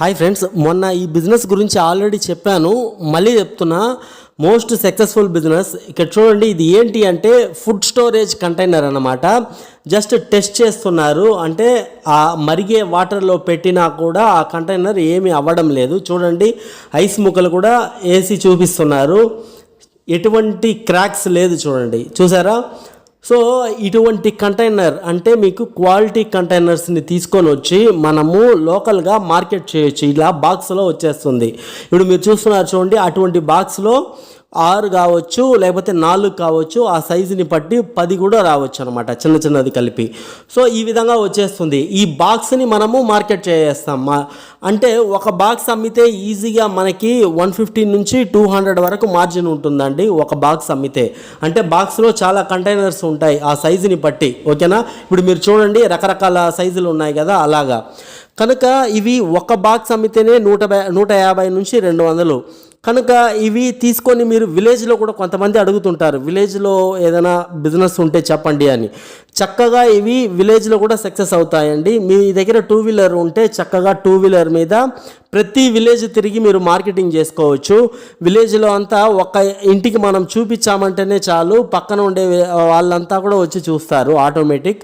Hi friends మొన్న ఈ business గురించి ఆల్రెడీ చెప్పాను మళ్ళీ చెప్తున్నా. Most successful business. ఇక్కడ చూడండి ఇది ఏంటి అంటే ఫుడ్ స్టోరేజ్ కంటైనర్ అన్నమాట. జస్ట్ టెస్ట్ చేస్తున్నారు. అంటే ఆ మరిగే వాటర్లో పెట్టినా కూడా ఆ కంటైనర్ ఏమీ అవ్వడం లేదు. చూడండి ఐస్ ముక్కలు కూడా వేసి చూపిస్తున్నారు. ఎటువంటి క్రాక్స్ లేదు చూడండి. చూసారా? సో ఇటువంటి కంటైనర్ అంటే మీకు క్వాలిటీ కంటైనర్స్ని తీసుకొని వచ్చి మనము లోకల్గా మార్కెట్ చేయొచ్చు. ఇలా బాక్స్లో వచ్చేస్తుంది. ఇప్పుడు మీరు చూస్తున్నారు చూడండి అటువంటి బాక్స్లో ఆరు కావచ్చు లేకపోతే నాలుగు కావచ్చు ఆ సైజుని బట్టి పది కూడా రావచ్చు అనమాట చిన్న చిన్నది కలిపి. సో ఈ విధంగా వచ్చేస్తుంది. ఈ బాక్స్ని మనము మార్కెట్ చేస్తాం మా అంటే ఒక బాక్స్ అమ్మితే ఈజీగా మనకి వన్ ఫిఫ్టీ నుంచి టూ హండ్రెడ్ వరకు మార్జిన్ ఉంటుందండి ఒక బాక్స్ అమ్మితే. అంటే బాక్స్లో చాలా కంటైనర్స్ ఉంటాయి ఆ సైజుని బట్టి ఓకేనా? ఇప్పుడు మీరు చూడండి రకరకాల సైజులు ఉన్నాయి కదా అలాగా. కనుక ఇవి ఒక బాక్స్ అమ్మితేనే నూట నూట యాభై నుంచి రెండు వందలు. కనుక ఇవి తీసుకొని మీరు విలేజ్లో కూడా కొంతమంది అడుగుతుంటారు విలేజ్లో ఏదైనా బిజినెస్ ఉంటే చెప్పండి అని. చక్కగా ఇవి విలేజ్లో కూడా సక్సెస్ అవుతాయండి. మీ దగ్గర టూ వీలర్ ఉంటే చక్కగా టూ వీలర్ మీద ప్రతి విలేజ్ తిరిగి మీరు మార్కెటింగ్ చేసుకోవచ్చు. విలేజ్లో అంతా ఒక ఇంటికి మనం చూపించామంటేనే చాలు పక్కన ఉండే వాళ్ళంతా కూడా వచ్చి చూస్తారు ఆటోమేటిక్.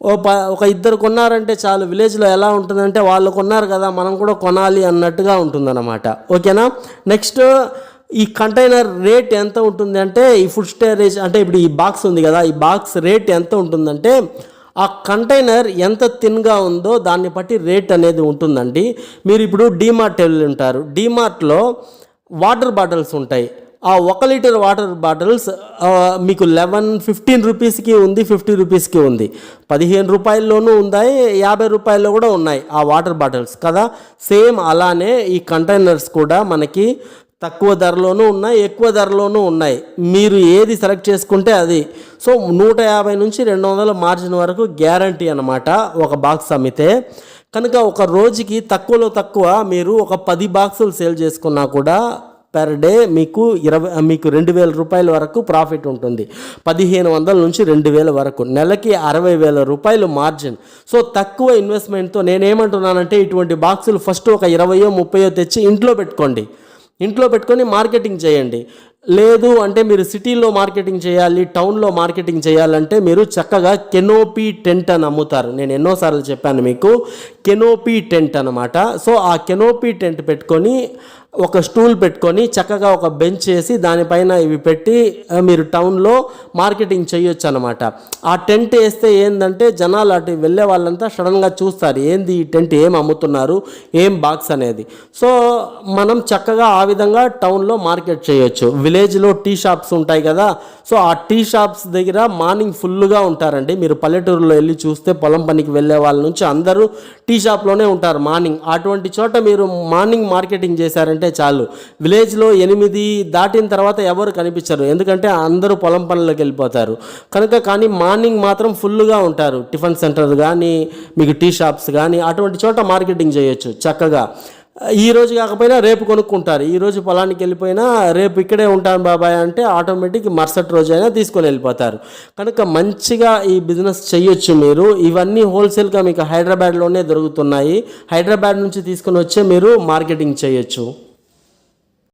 ఓ ప ఒక ఇద్దరు కొన్నారంటే చాలు విలేజ్లో ఎలా ఉంటుందంటే వాళ్ళు కొన్నారు కదా మనం కూడా కొనాలి అన్నట్టుగా ఉంటుందన్నమాట. ఓకేనా? నెక్స్ట్ ఈ కంటైనర్ రేట్ ఎంత ఉంటుంది అంటే ఈ ఫుడ్ స్టోరేజ్ అంటే ఇప్పుడు ఈ బాక్స్ ఉంది కదా ఈ బాక్స్ రేట్ ఎంత ఉంటుందంటే ఆ కంటైనర్ ఎంత థిన్గా ఉందో దాన్ని బట్టి రేట్ అనేది ఉంటుందండి. మీరు ఇప్పుడు డీమార్ట్ వెళ్ళి ఉంటారు. డీమార్ట్లో వాటర్ బాటిల్స్ ఉంటాయి. ఆ ఒక లీటర్ వాటర్ బాటిల్స్ మీకు లెవెన్ ఫిఫ్టీన్ రూపీస్కి ఉంది ఫిఫ్టీ రూపీస్కి ఉంది. పదిహేను రూపాయల్లోనూ ఉన్నాయి యాభై రూపాయల్లో కూడా ఉన్నాయి ఆ వాటర్ బాటిల్స్. కదా? సేమ్ అలానే ఈ కంటైనర్స్ కూడా మనకి తక్కువ ధరలోనూ ఉన్నాయి ఎక్కువ ధరలోనూ ఉన్నాయి. మీరు ఏది సెలెక్ట్ చేసుకుంటే అది. సో నూట యాభై నుంచి రెండు వందల మార్జిన్ వరకు గ్యారంటీ అనమాట ఒక బాక్స్ అమ్మితే. కనుక ఒక రోజుకి తక్కువలో తక్కువ మీరు ఒక పది బాక్సులు సేల్ చేసుకున్నా కూడా పర్ డే మీకు ఇరవై మీకు రెండు వేల రూపాయల వరకు ప్రాఫిట్ ఉంటుంది. పదిహేను వందల నుంచి రెండు వేల వరకు. నెలకి అరవై వేల రూపాయలు మార్జిన్ సో తక్కువ ఇన్వెస్ట్మెంట్తో నేనేమంటున్నానంటే ఇటువంటి బాక్సులు ఫస్ట్ ఒక ఇరవయో ముప్పయో తెచ్చి ఇంట్లో పెట్టుకోండి. ఇంట్లో పెట్టుకొని మార్కెటింగ్ చేయండి. లేదు అంటే మీరు సిటీలో మార్కెటింగ్ చేయాలి టౌన్లో మార్కెటింగ్ చేయాలంటే మీరు చక్కగా కెనోపీ టెంట్ అని అమ్ముతారు. నేను ఎన్నోసార్లు చెప్పాను మీకు కెనోపీ టెంట్ అనమాట సో ఆ కెనోపీ టెంట్ పెట్టుకొని ఒక స్టూల్ పెట్టుకొని చక్కగా ఒక బెంచ్ వేసి దానిపైన ఇవి పెట్టి మీరు టౌన్లో మార్కెటింగ్ చేయొచ్చు అనమాట ఆ టెంట్ వేస్తే ఏంటంటే జనాలు అటు వెళ్ళే వాళ్ళంతా సడన్గా చూస్తారు ఏంది ఈ టెంట్? ఏం అమ్ముతున్నారు? ఏం బాక్స్ అనేది? సో మనం చక్కగా ఆ విధంగా టౌన్లో మార్కెట్ చేయొచ్చు. విలేజ్లో టీ షాప్స్ ఉంటాయి కదా సో ఆ టీ షాప్స్ దగ్గర మార్నింగ్ ఫుల్గా ఉంటారండి. మీరు పల్లెటూరులో వెళ్ళి చూస్తే పొలం పనికి వెళ్ళే వాళ్ళ నుంచి అందరూ టీ షాప్లోనే ఉంటారు మార్నింగ్. అటువంటి చోట మీరు మార్నింగ్ మార్కెటింగ్ చేశారంటే చాలు. విలేజ్లో ఎనిమిది దాటిన తర్వాత ఎవరు కనిపించరు. ఎందుకంటే అందరూ పొలం పనులకు వెళ్ళిపోతారు. కనుక కానీ మార్నింగ్ మాత్రం ఫుల్గా ఉంటారు. టిఫిన్ సెంటర్ కానీ మీకు టీ షాప్స్ కానీ అటువంటి చోట మార్కెటింగ్ చేయొచ్చు చక్కగా. ఈ రోజు కాకపోయినా రేపు కొనుక్కుంటారు. ఈ రోజు పొలానికి వెళ్ళిపోయినా రేపు ఇక్కడే ఉంటాను బాబాయ్ అంటే ఆటోమేటిక్ మరుసటి రోజు అయినా తీసుకొని వెళ్ళిపోతారు. కనుక మంచిగా ఈ బిజినెస్ చేయొచ్చు మీరు. ఇవన్నీ హోల్సేల్గా మీకు హైదరాబాద్లోనే దొరుకుతున్నాయి. హైదరాబాద్ నుంచి తీసుకొని వచ్చే మీరు మార్కెటింగ్ చేయొచ్చు.